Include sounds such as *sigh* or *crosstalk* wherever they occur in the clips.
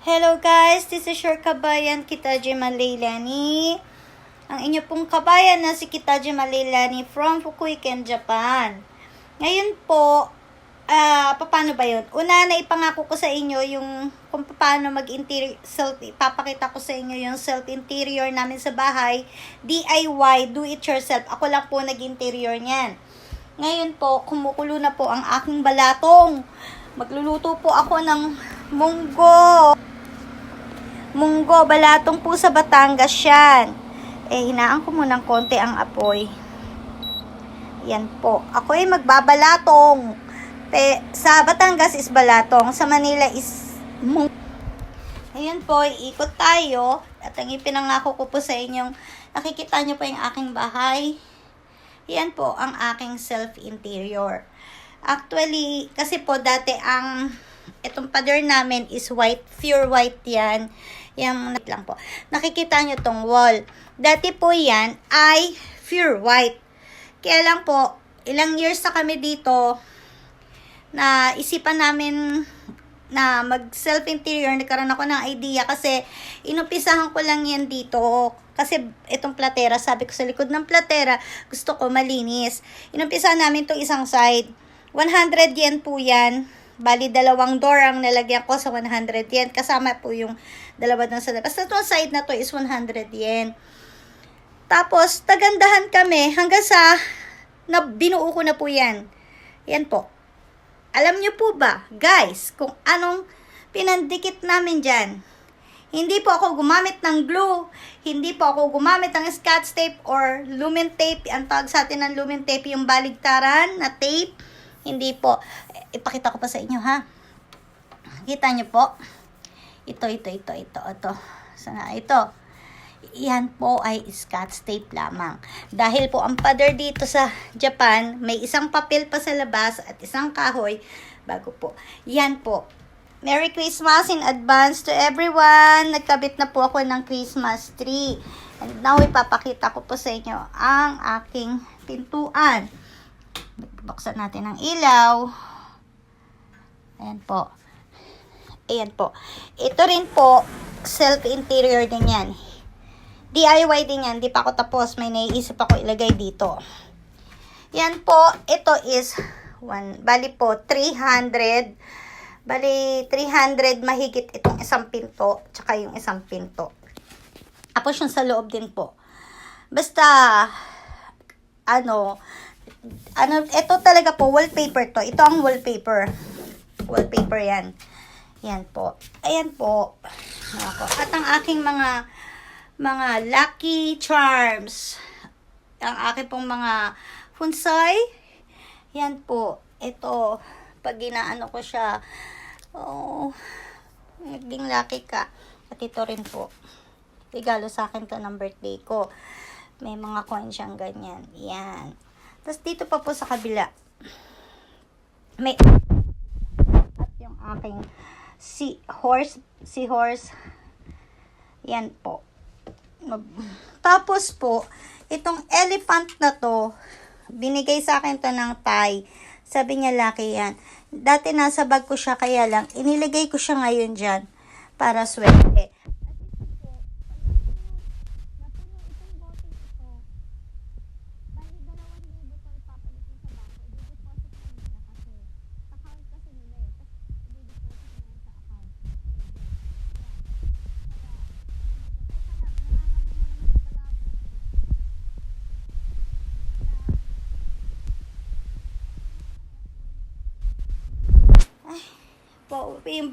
Hello guys, this is your kabayan Kitaji Maleilani. Ang inyo pong kabayan na si Kitaji Maleilani from Fukuiken, Japan. Ngayon po, ah paano ba yun? Una na ipangako ko sa inyo yung kung paano mag-interior, self, ipapakita ko sa inyo yung self-interior namin sa bahay. DIY, do it yourself. Ako lang po nag-interior niyan. Ngayon po, kumukulo na po ang aking balatong. Magluluto po ako ng munggo. Munggo, balatong po sa Batangas yan. Eh, hinaan ko munang konti ang apoy. Yan po. Ako ay magbabalatong. Pe, sa Batangas is balatong. Sa Manila is mung. Ayun po, ikot tayo. At ang ipinangako ko po sa inyong, nakikita nyo po yung aking bahay. Yan po ang aking self-interior. Actually, kasi po dati ang itong pader namin is white, pure white yan. Yan lang po. Nakikita nyo tong wall. Dati po yan ay pure white. Kaya lang po, ilang years na kami dito na isipan namin na mag self-interior, nagkaroon ako ng idea kasi inumpisahan ko lang yan dito. Kasi itong platera, sabi ko sa likod ng platera, gusto ko malinis. Inumpisahan namin itong isang side. 100 yen po yan. Bali, dalawang door ang nalagyan ko sa 100 yen. Kasama po yung dalawa doon sa labas. Itong side na to is 100 yen. Tapos, tagandahan kami hanggang sa na binuo ko na po yan. Yan po. Alam nyo po ba, guys, kung anong pinandikit namin dyan? Hindi po ako gumamit ng glue. Hindi po ako gumamit ng scotch tape or lumen tape. Ang tawag sa atin ng lumen tape, yung baligtaran na tape. Hindi po. Ipakita ko pa sa inyo, ha? Kita nyo po? Ito, ito, ito, ito, ito. Sana, ito. Yan po ay scotch tape lamang. Dahil po ang pader dito sa Japan, may isang papel pa sa labas at isang kahoy bago po. Yan po. Merry Christmas in advance to everyone. Nagkabit na po ako ng Christmas tree. And now, ipapakita ko po sa inyo ang aking pintuan. Buksan natin ang ilaw. Ayan po. Ayan po. Ito rin po, self-interior din yan. DIY din yan. Di pa ako tapos. May naiisip ako ilagay dito. Yan po. Ito is, one, bali po, 300. Bali, 300 mahigit itong isang pinto. Tsaka yung isang pinto. Tapos yung sa loob din po. Basta, ano, ano, ito talaga po, wallpaper to. Ito ang wallpaper. Wallpaper yan. Yan po. Ayan po. Ako. At ang aking mga mga lucky charms. Ang aking pong mga funsay. Yan po. Ito. Pag ginaano ko siya. Oh, naging lucky ka. At ito rin po. Regalo sa akin to ng birthday ko. May mga coin siyang ganyan. Yan. Tapos dito pa po sa kabila. May at yung aking si horse si horse. Yan po. Tapos po itong elephant na to binigay sa akin to ng Thai. Sabi niya laki yan. Dati nasa bag ko siya kaya lang iniligay ko siya ngayon dyan para swerte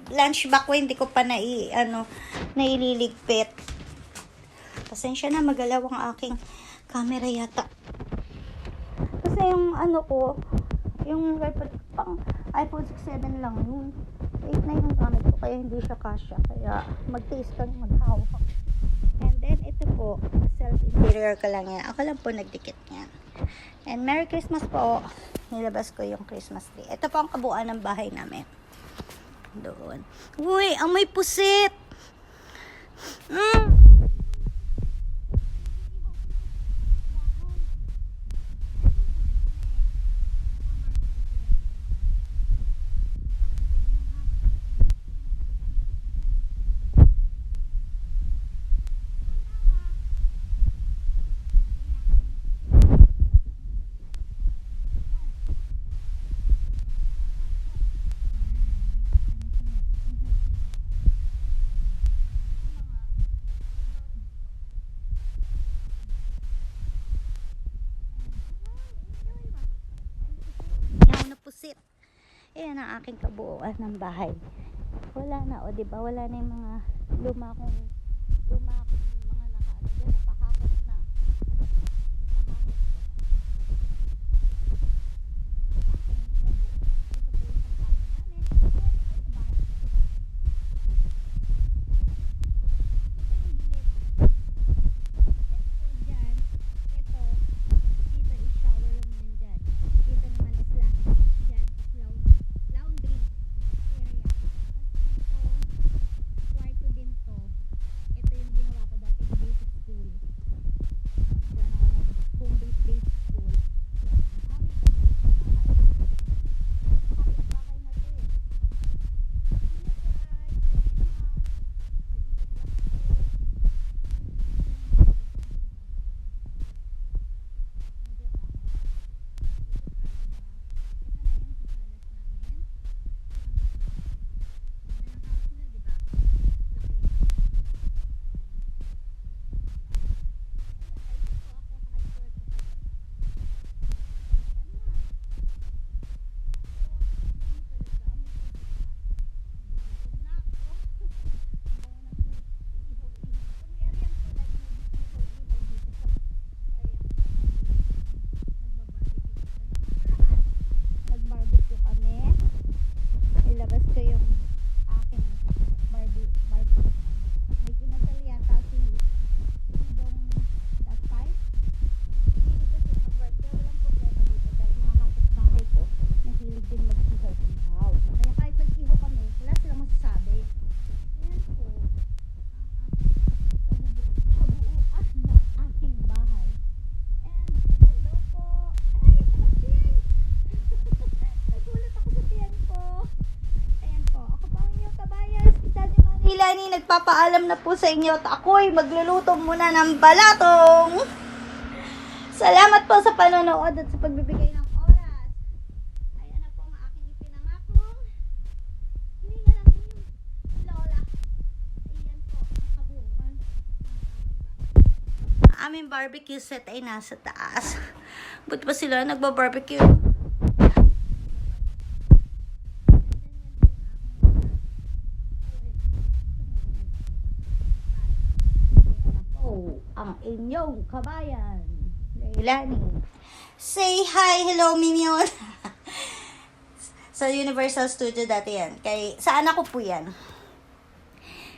po, yung lunch bag ko hindi ko pa nai, ano, naililigpit. Pasensya na, magalaw ang aking camera yata. Kasi yung ano ko, yung iPod pang iPhone 6 7 lang yun. 8 na yung gamit ko, kaya hindi siya kasya. Kaya mag-taste ka maghawak. And then, ito po, self-interior ka lang yan. Ako lang po nagdikit yan. And Merry Christmas po. Nilabas ko yung Christmas tree. Ito po ang kabuuan ng bahay namin doon. Uy, amoy pusit! Mm. Ayan ang aking kabuuan ng bahay. Wala na, o, di ba? Wala na yung mga luma kong, luma kong mga nakaano dyan, napahakot Manilani nagpapaalam na po sa inyo at ako'y magluluto muna ng balatong. Salamat po sa panonood at sa pagbibigay ng oras. Ayan na po ang aking ipinangakong. Hindi na lang lola. Ayan po ang kabuuan. Ang aming barbecue set ay nasa taas. Buti pa sila nagba-barbecue. Oh, ang inyong kabayan, Leilani. Say hi, hello, Mimion. *laughs* sa Universal Studio dati yan. Kay, sa anak ko po yan.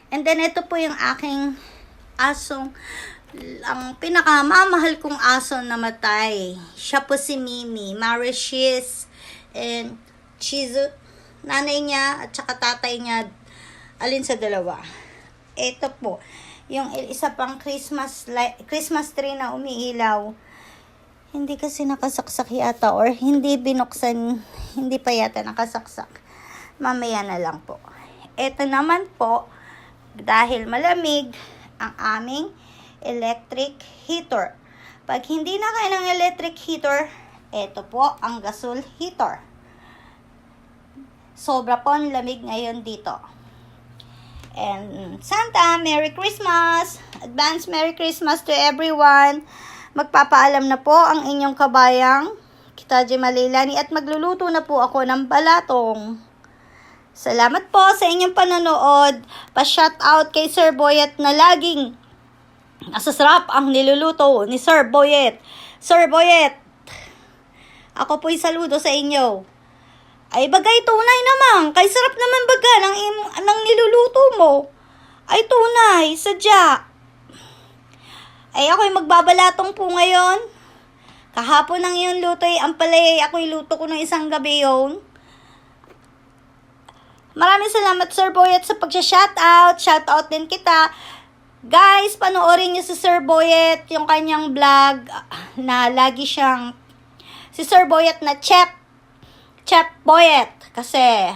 And then, ito po yung aking asong, ang pinakamamahal kong aso na matay. Siya po si Mimi, Mauritius, and Chizu. Nanay niya at saka tatay niya, alin sa dalawa. Ito po, yung isa pang Christmas li- Christmas tree na umiilaw. Hindi kasi nakasaksak yata or hindi binuksan, hindi pa yata nakasaksak. Mamaya na lang po. Ito naman po, dahil malamig ang aming electric heater. Pag hindi na kayo ng electric heater, ito po ang gasol heater. Sobra po ang lamig ngayon dito. And Santa, Merry Christmas! Advance Merry Christmas to everyone! Magpapaalam na po ang inyong kabayang Kitaji Malilani at magluluto na po ako ng balatong. Salamat po sa inyong panonood. Pa-shout out kay Sir Boyet na laging nasasarap ang niluluto ni Sir Boyet. Sir Boyet, ako po'y saludo sa inyo. Ay bagay tunay naman. Kay sarap naman baga ng, ng niluluto mo. Ay tunay, sadya. Ay ako'y magbabalatong po ngayon. Kahapon ang iyong luto ay ang palay ako'y luto ko ng isang gabi yun. Maraming salamat Sir Boyet sa pagsha-shoutout. Shoutout din kita. Guys, panoorin niyo si Sir Boyet, yung kanyang vlog na lagi siyang si Sir Boyet na Chef Chef Boyet kasi